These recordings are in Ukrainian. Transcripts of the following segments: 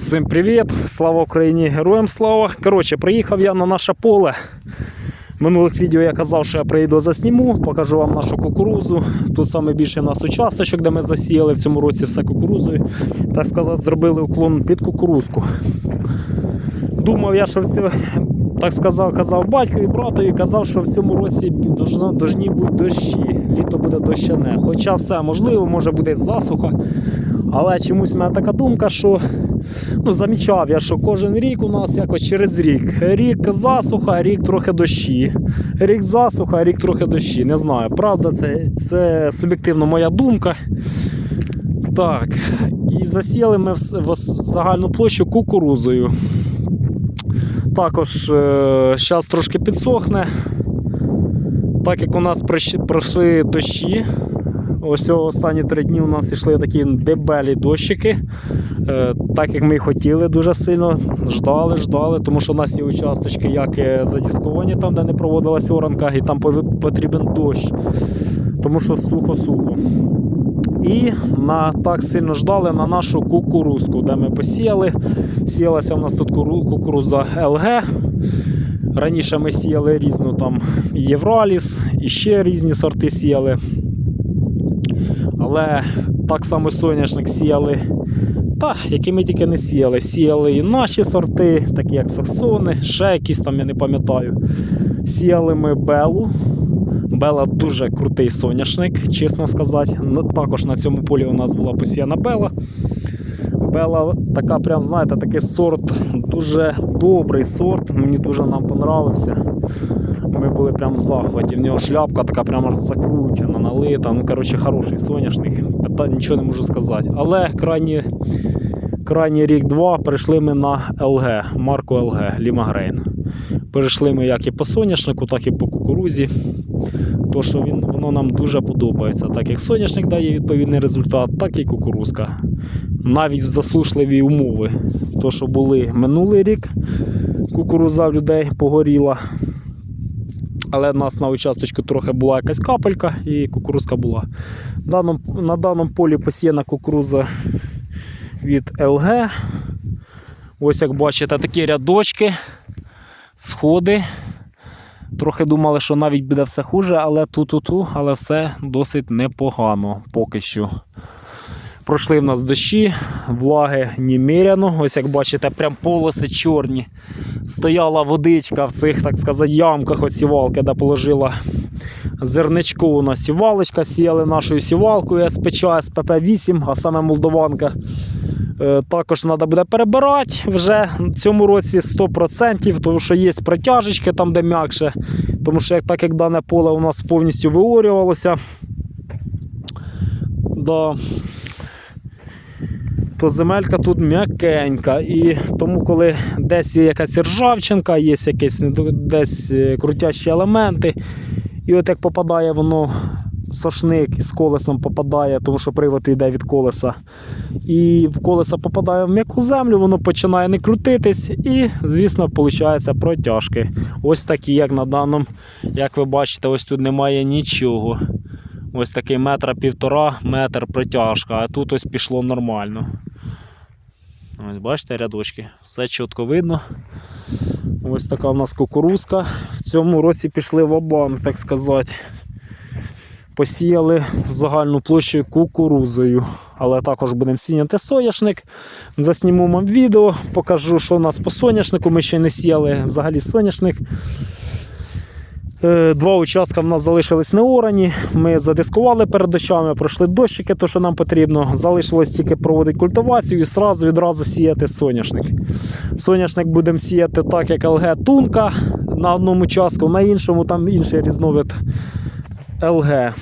Всім привіт! Слава Україні! Героям слава! Коротше, приїхав я на наше поле. В минулих відео я казав, що я приїду засніму, покажу вам нашу кукурузу. Тут саме більше нас участочок, де ми засіяли в цьому році все кукурузою. Так сказати, зробили уклон під кукурузку. Думав я, що в цьому, так сказав, казав батько і братові, казав, що в цьому році должні бути дощі. Літо буде дощане. Хоча все можливо, може буде засуха. Але чомусь в мене така думка, що ну, замічав я, що кожен рік у нас якось через рік. Рік засуха, рік трохи дощі. Рік засуха, рік трохи дощі. Не знаю, правда, це, це суб'єктивно моя думка. Так, і засіяли ми в, в загальну площу кукурузою. Також зараз трошки підсохне. Так як у нас пройшли дощі, ось останні три дні у нас йшли такі дебелі дощики. Е, Так як ми і хотіли дуже сильно, ждали, ждали, тому що у нас є участочки, як задісковані, там, де не проводилася оранка, і там потрібен дощ, тому що сухо-сухо. І на, так сильно ждали на нашу кукурузку, де ми посіяли. Сіялася у нас тут кукуруза ЛГ. Раніше ми сіяли різну там Євраліс і ще різні сорти сіяли. Але так само соняшник сіяли. Та, які ми тільки не сіяли. Сіяли і наші сорти, такі як саксони, ще якісь там, я не пам'ятаю. Сіяли ми белу. Бела дуже крутий соняшник, чесно сказати. Ну, Також на цьому полі у нас була посіяна бела. Бела така, прям, знаєте, такий сорт, дуже добрий сорт. Мені дуже нам понравився. Ми були прям в захваті. В нього шляпка така прямо закручена, налита. Ну, коротше, хороший соняшник. Питань нічого не можу сказати. Але крайні, крайній рік-два перейшли ми на ЛГ, марку ЛГ, Лімагрейн. Перейшли ми як і по соняшнику, так і по кукурузі. То, що він, воно нам дуже подобається. Так як соняшник дає відповідний результат, так і кукурузка. Навіть в заслушливі умови. То, що були минулий рік, кукуруза в людей погоріла. Але в нас на участочку трохи була якась капелька і кукурузка була. На даному полі посіяна кукуруза від ЛГ. Ось як бачите, такі рядочки, сходи. Трохи думали, що навіть буде все хуже, але ту-ту-ту, але все досить непогано поки що. Пройшли в нас дощі, влаги неміряно. Ось як бачите, прям полоси чорні. Стояла водичка в цих, так сказати, ямках от сівалки, де положила зерничко. У нас сівалочка, сіяли нашою сівалкою СПЧ, СПП-8, а саме Молдованка. Е, Також треба буде перебирати вже в цьому році 100%, тому що є протяжечки там, де м'якше. Тому що так як дане поле у нас повністю виорювалося, да, то земелька тут м'якенька. І тому, коли десь є якась ржавчинка, є якісь десь е, крутящі елементи, і от як попадає воно. Сошник із колесом попадає, тому що привод йде від колеса. І колесо попадає в м'яку землю, воно починає не крутитись, і, звісно, виходить протяжки. Ось такі, як на даному, як ви бачите, ось тут немає нічого. Ось такий метра півтора, метр протяжка, а тут ось пішло нормально. Ось бачите рядочки, все чітко видно. Ось така в нас кукурузка. В цьому році пішли в обан, так сказати. Посіяли загальну площу кукурузою. Але також будемо сіяти соняшник. Засніму вам відео, покажу, що у нас по соняшнику. Ми ще не сіяли взагалі соняшник. Е, Два участка в нас залишились не орані. Ми задискували перед дощами, пройшли дощики, то що нам потрібно. Залишилось тільки проводити культивацію і сразу відразу сіяти соняшник. Соняшник будемо сіяти так, як ЛГ Тунка на одному участку, на іншому там інший різновид ЛГ.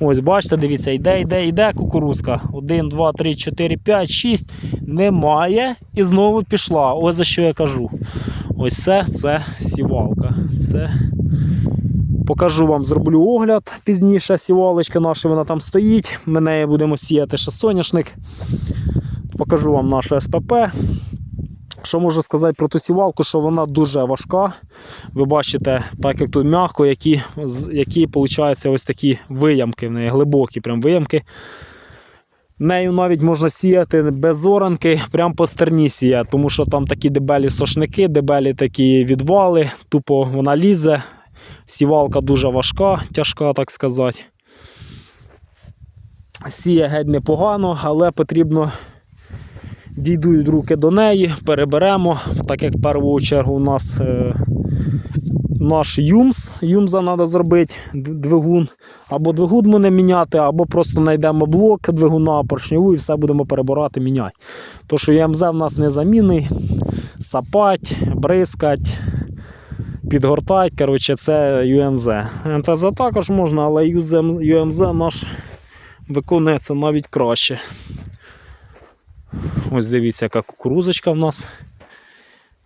Ось, бачите, дивіться, йде, йде, йде кукурузка. 1, 2, 3, 4, 5, 6. Немає. І знову пішла. Ось за що я кажу. Ось це, це сівалка. Це Покажу вам, зроблю огляд пізніше. Сівалочка наша вона там стоїть. Ми нею будемо сіяти ще соняшник. Покажу вам нашу СПП. Що можу сказати про ту сівалку, що вона дуже важка. Ви бачите, так як тут м'яко, які, які виходить, ось такі виямки в неї, глибокі прям виямки. Нею навіть можна сіяти без оранки, прямо по стерні сіяти, тому що там такі дебелі сошники, дебелі такі відвали, тупо вона лізе. Сівалка дуже важка, тяжка, так сказати. Сіє геть непогано, але потрібно дійдуть руки до неї, переберемо, так як в першу чергу у нас е, наш юмс, юмза треба зробити, двигун. Або двигун мене міняти, або просто знайдемо блок двигуна поршньову і все будемо перебирати, міняти. То, що ЮМЗ в нас незамінний, сапать, бризкать, підгортать, коротше, це ЮМЗ. МТЗ також можна, але ЮМЗ наш виконує це навіть краще. Ось дивіться, яка кукурузочка в нас.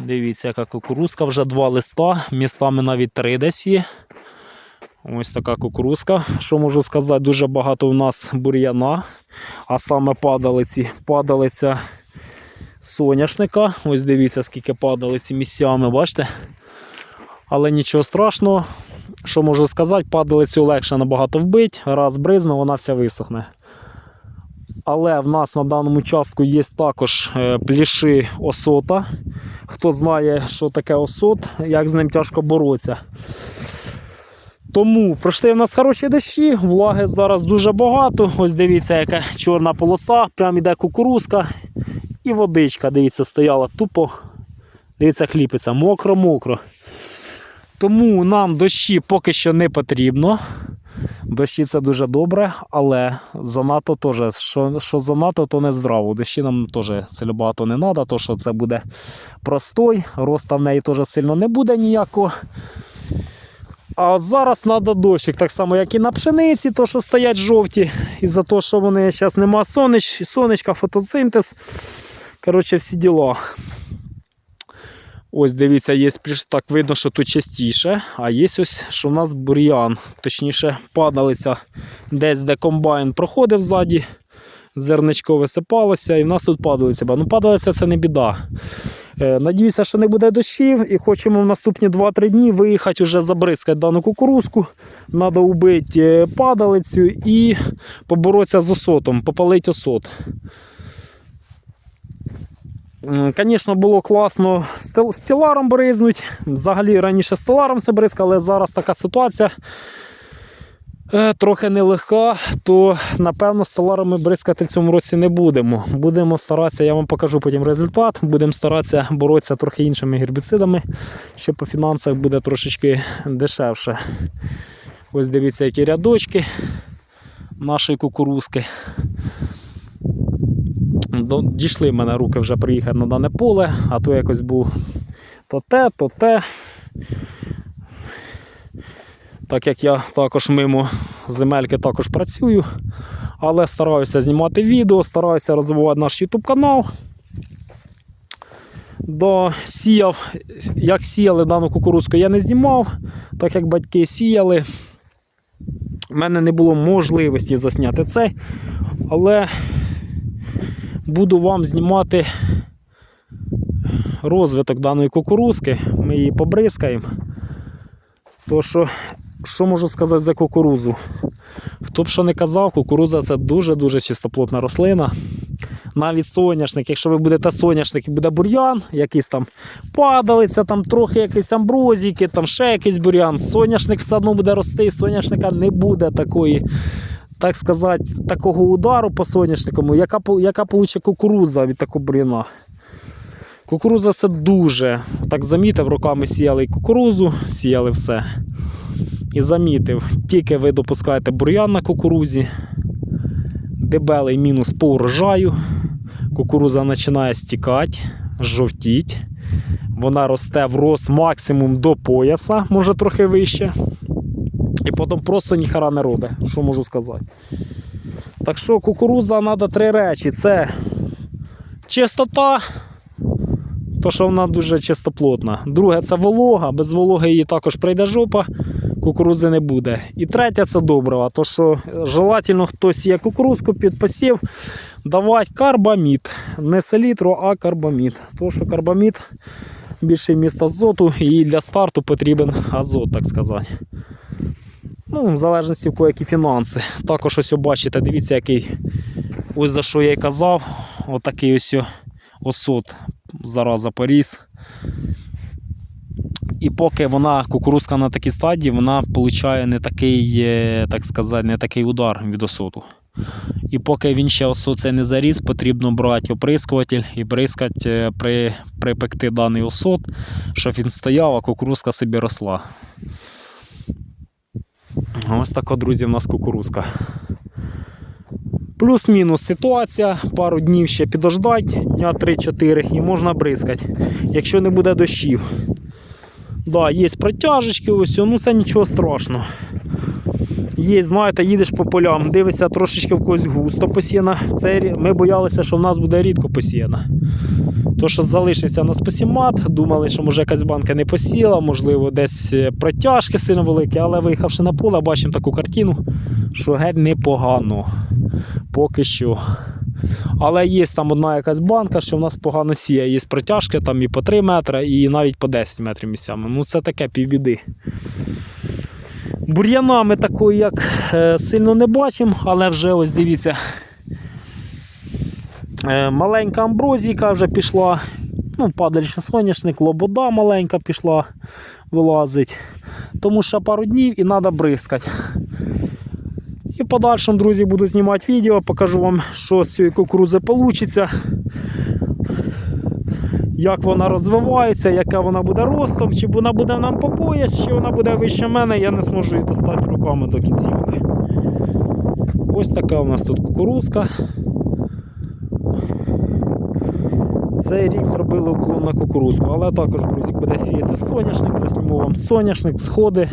Дивіться, яка кукурузка, вже два листа, містами навіть три десь є. Ось така кукурузка. Що можу сказати, дуже багато у нас бур'яна, а саме падалиці. Падалиця соняшника. Ось дивіться, скільки падалиці місцями, бачите? Але нічого страшного. Що можу сказати, падалицю легше набагато вбити, раз бризне, вона вся висохне. Але в нас на даному частку є також е, пліши осота. Хто знає, що таке осот, як з ним тяжко боротися. Тому пройшли в нас хороші дощі, влаги зараз дуже багато. Ось дивіться, яка чорна полоса, прям іде кукурузка і водичка, дивіться, стояла тупо. Дивіться, хліпиться, мокро-мокро. Тому нам дощі поки що не потрібно. Дощі це дуже добре, але занадто теж, що, що занадто, то не здраво. Дощі нам теж сильно багато не треба, то що це буде простой, роста в неї теж сильно не буде ніякого. А зараз треба дощик, так само, як і на пшениці, то що стоять жовті, із-за того, що вони зараз нема сонеч, сонечка, фотосинтез. Коротше, всі діла. Ось дивіться, є так видно, що тут частіше, а є ось, що в нас бур'ян. Точніше, падалиця десь, де комбайн проходив ззаді, зерничко висипалося, і в нас тут падалиця. Ну, падалиця це не біда. Е, Надіюся, що не буде дощів і хочемо в наступні 2-3 дні виїхати вже забризкати дану кукурузку. Треба вбити е, падалицю і поборотися з осотом, попалити осот. Звісно, було класно стел- стеларом бризнуть. Взагалі раніше стеларом все бризкали, але зараз така ситуація е, трохи нелегка, то напевно стеларом ми бризкати в цьому році не будемо. Будемо старатися, я вам покажу потім результат. Будемо старатися боротися трохи іншими гербіцидами, що по фінансах буде трошечки дешевше. Ось дивіться, які рядочки нашої кукурузки. Дійшли в мене руки вже приїхати на дане поле, а то якось був то те, то те. Так як я також мимо земельки також працюю, але стараюся знімати відео, стараюся розвивати наш YouTube канал. До сіяв, як сіяли дану кукурудзку, я не знімав, так як батьки сіяли. У мене не було можливості засняти це, але буду вам знімати розвиток даної кукурузки. Ми її побризкаємо. То що, що можу сказати за кукурузу? Хто б що не казав, кукуруза це дуже-дуже чистоплотна рослина. Навіть соняшник, якщо ви будете соняшник і буде бур'ян, якийсь там падалиця, там трохи якісь амброзійки, там ще якийсь бур'ян, соняшник все одно буде рости, соняшника не буде такої так сказати, такого удару по соняшнику, яка, яка получить кукуруза від такого бур'яна. Кукуруза це дуже. Так замітив, роками сіяли і кукурузу, сіяли все. І замітив, тільки ви допускаєте бур'ян на кукурузі, дебелий мінус по урожаю, кукуруза починає стікати, жовтіть. Вона росте в рост максимум до пояса, може трохи вище. І потім просто ніхара не роде, що можу сказати. Так що кукуруза треба три речі: це чистота, то що вона дуже чистоплотна. Друге це волога, без вологи її також прийде жопа, кукурузи не буде. І третє це добрива. То що желательно хтось є кукурузку під посів, давати карбамід. Не селітру, а карбамід. То що карбамід більший міст азоту і для старту потрібен азот, так сказати. Ну, в залежності в кого які фінанси. Також ось бачите, дивіться, який Ось за що я й казав, отакий ось осот зараза поріс. І поки вона кукурузка на такій стадії, вона получає не такий, е, так сказати, не такий удар від осоту. І поки він ще осот цей не заріс, потрібно брати оприскуватель і бризкати, е, при, припекти даний осот, щоб він стояв, а кукурузка собі росла. Ось така, друзі, в нас кукурузка. Плюс-мінус ситуація, пару днів ще підождать, дня 3-4 і можна бризкати, якщо не буде дощів. Да, є протяжечки, ось, ну це нічого страшного. Є, знаєте, їдеш по полям, дивишся трошечки в когось густо посіяна. Це, ми боялися, що в нас буде рідко посіяна. То, що залишився на спасімат, думали, що може якась банка не посіяла, можливо, десь е, протяжки сильно великі, але виїхавши на поле, бачимо таку картину, що геть непогано. Поки що. Але є там одна якась банка, що в нас погано сіє. Є протяжки там і по 3 метри, і навіть по 10 метрів місцями. Ну це таке півбіди. Бур'яна ми такої як е, сильно не бачимо, але вже ось дивіться. Е, маленька амброзійка вже пішла. Ну, падальше соняшник, лобода маленька пішла, вилазить. Тому ще пару днів і треба бризкати. І в подальшому, друзі, буду знімати відео, покажу вам, що з цієї кукурузи вийде. Як вона розвивається, яка вона буде ростом, чи вона буде нам по пояс, чи вона буде вище мене, я не зможу її достати руками до кінцівок. Ось така у нас тут кукурузка. Цей рік зробили уклон на кукурузку, але також, друзі, буде сіятися соняшник, засніму вам соняшник, сходи.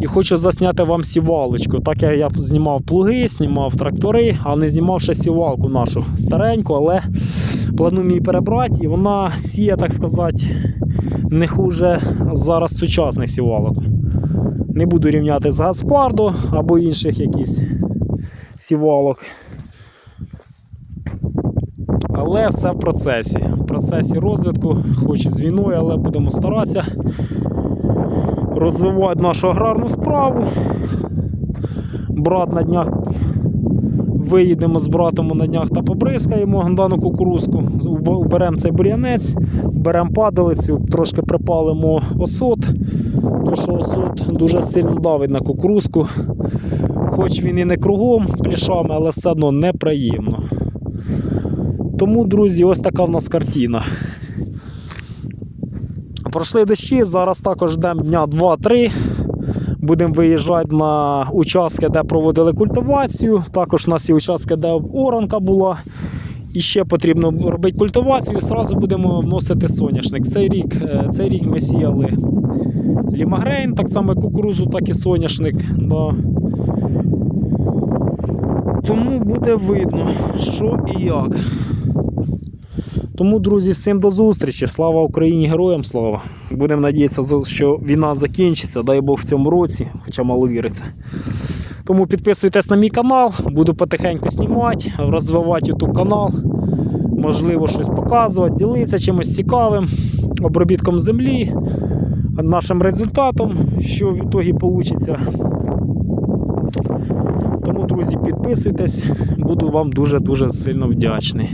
І хочу засняти вам сівалочку. Так як я знімав плуги, знімав трактори, а не знімав ще сівалку нашу стареньку, але планую її перебрати, і вона сіє, так сказати, не хуже зараз сучасних сівалок. Не буду рівняти з Гаспардо або інших якісь сівалок. Але все в процесі. В процесі розвитку, хоч і з війною, але будемо старатися розвивати нашу аграрну справу. Брат на днях виїдемо з братом на днях та побризкаємо дану кукурузку. Беремо цей бур'янець, беремо падалицю, трошки припалимо осот, тому що осот дуже сильно давить на кукурузку. Хоч він і не кругом плішами, але все одно неприємно. Тому, друзі, ось така в нас картина. Пройшли дощі, зараз також ждемо дня 2-3. Будемо виїжджати на участки, де проводили культивацію. Також у нас є участки, де оранка була. І ще потрібно робити культивацію, і одразу будемо вносити соняшник. Цей рік, е, цей рік ми сіяли лімагрейн, так само кукурузу, так і соняшник. Да. Тому буде видно, що і як. Тому, друзі, всім до зустрічі. Слава Україні, героям слава. Будемо надіятися, що війна закінчиться, дай Бог в цьому році, хоча мало віриться. Тому підписуйтесь на мій канал, буду потихеньку знімати, розвивати YouTube канал. Можливо, щось показувати, ділитися чимось цікавим, обробітком землі, нашим результатом, що в ітогі вийде. Тому, друзі, підписуйтесь, буду вам дуже-дуже сильно вдячний.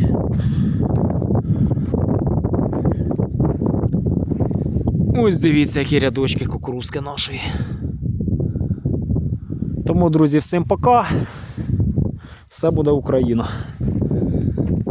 Ось дивіться, які рядочки кукурузки нашої. Тому, друзі, всім пока. Все буде Україна.